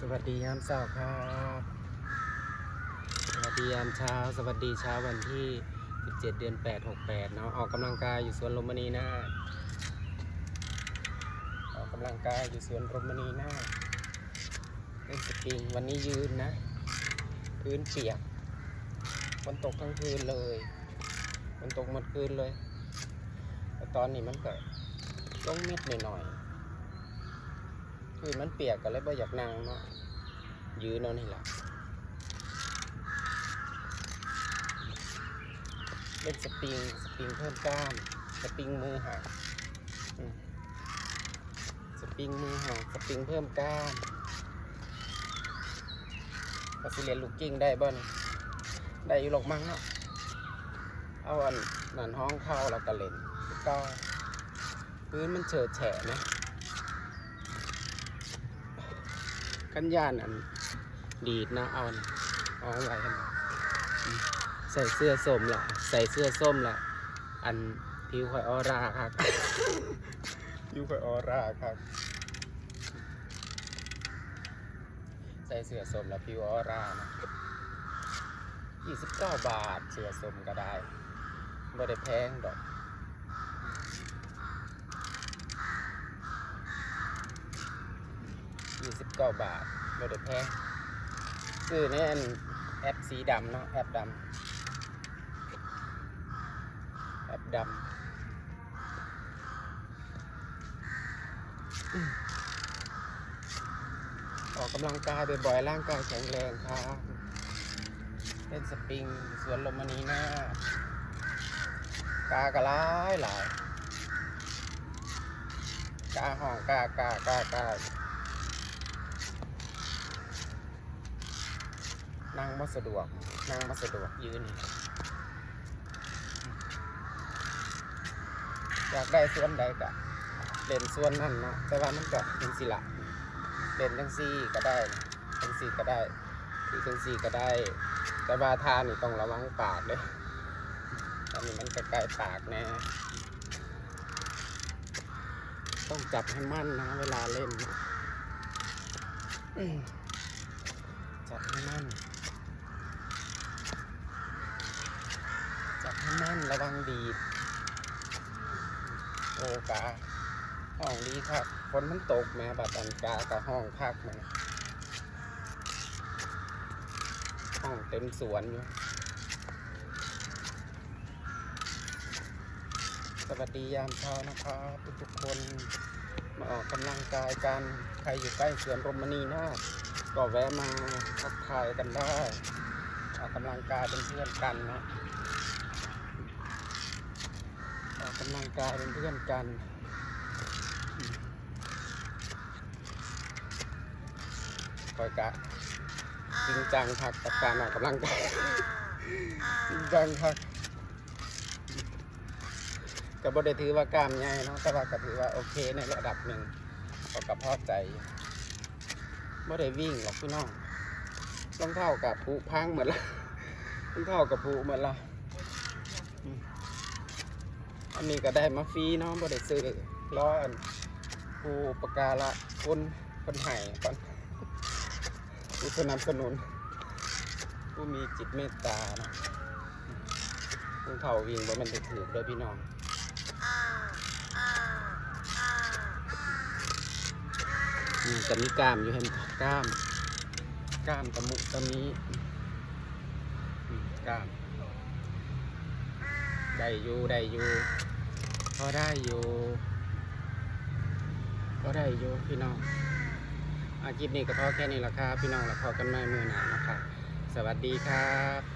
สวัสดียามเช้าครับสวัสดียามเช้า สวัสดีเช้าวันที่ 17 เดือน 8 68 เนาะออกกำลังกายอยู่สวนลมณีนาออกกำลังกายอยู่สวนลมณีนาเล่นสปริงวันนี้ยืนนะ พื้นเปียกฝนตกทั้งคืนเลยฝนตกหมดคืนเลยแต่ตอนนี้มันก็ลงม็ดหน่อยๆ คือมันเปียกก็เลยบ่อยากนั่งเนาะยืนเอนี่แหละเล่นสปริงสปริงเพิ่มกล้ามสปริงมือหักสปริงมือหักสปริงเพิ่มกล้ามก็สิเรียนลูกกิ้งได้บ่นี่ได้อยู่หรอกมั้งเนาะเอาอันนั่นห้องเข้าแล้วก็เล่นก็พื้นมันเฉิดแฉะนะ กันยานอันดีดนะเอาอันเอาไว้ันใส่เสื้อส้มละใส่เสื้อส้มละอันผิวข่อยออร่าครับผิวข่อยออร่าครับ ใส่เสื้อส้มละผิวออร่านะ29 บาทเสื้อส้มก็ได้ไม่ได้แพงดอก ยี่สิบเก้าบาทไม่ได้แพงซื้อในอันแอปสีดำเนาะแอปดำแอปดำออกกำลังกายบ่อยๆร่างกายแข็งแรงครับเล่นสปริงสวนลมมณีน้ากากระไรหลายกาห้องกากากากา นั่งไม่สะดวก นั่งไม่สะดวกยืนอยากได้ส่วนใดกะเล่นส่วนนั่นเนาะแต่ว่ามันก็เป็นสิละเล่นทั้งซี่ก็ได้ทั้งซี่ก็ได้หรือทั้งซี่ก็ได้ แต่ว่าทานนี่ต้องระวังปากเลยอันนี้มันใกล้ๆปากแน่ต้องจับให้มั่นนะเวลาเล่นจับให้มั่น จับ ให้แน่นระวังดีดโอกาห้องดีครับฝนมันตกแม่บัดอันกากับห้องพักแม่ห้องเต็มสวนอยู่สวัสดียามเช้านะครับทุกๆคนมาออกกำลังกายกันใครอยู่ใกล้เสวนรมณีนาก็แวะมาทักทายกันได้ออกกำลังกายเป็นเพื่อนกันนะ ออ กำลังกายเป็นเพื่อนกัน คอยกะจริงจังพักกับการออกกำลังกายจริงจังพักก็บ่ได้ถือว่ากล้ามใหญ่เนาะแต่ว่าก็ถือว่าโอเคในระดับหนึ่งก็กระพอใจบ่ได้วิ่งหรอกพี่น้องรองเท้ากับผู้พังเหมือนละรองเท้ากับผู้เหมือนละ อันนี้ก็ได้มาฟรีเนาะบ่ได้ซื้อร้อนผู้ประกาละคนคนไห้ก่อนผู้สนับสนุน ผู้มีจิตเมตตาเนาะผู้เฒ่าวิ่งบ่แมันได้ถือเด้อพี่น้องนี่จะมีกล้ามอยู่เห็นกล้าม กล้ามตะมุตะมีอืมกล้าม ได้อยู่ได้อยู่พอได้อยู่พอได้อยู่พี่น้องอาคลิปนี้ก็พอแค่นี้ละครับพี่น้องแล้วพอกันไม่มือหนานะครับสวัสดีครับ